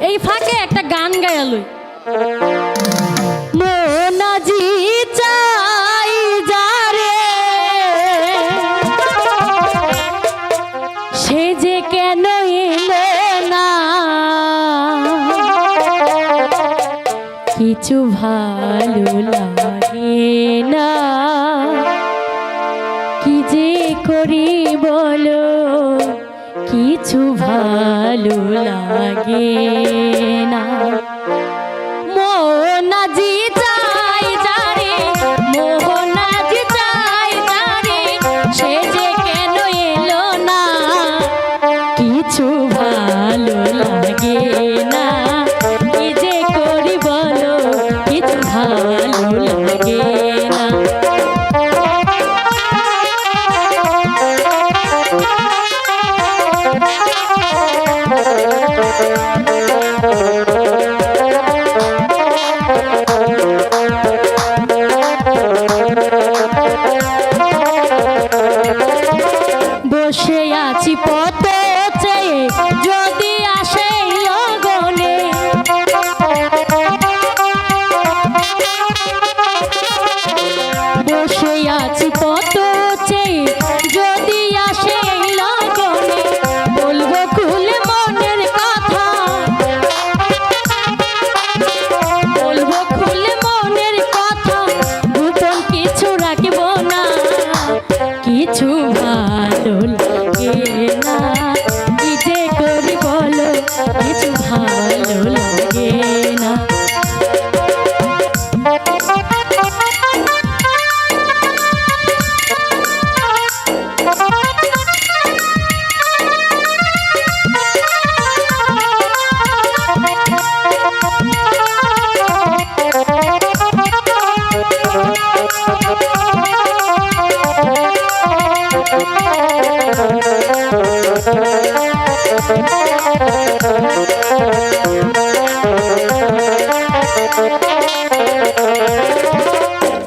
এই ফাঁকে একটা গান গায়ালই মোনাজি চাই সে যে না কিছু ভালো লাগে না। কি যে করি বলো, কিছু ভালো লাগে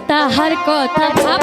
তাহার কথা ভাব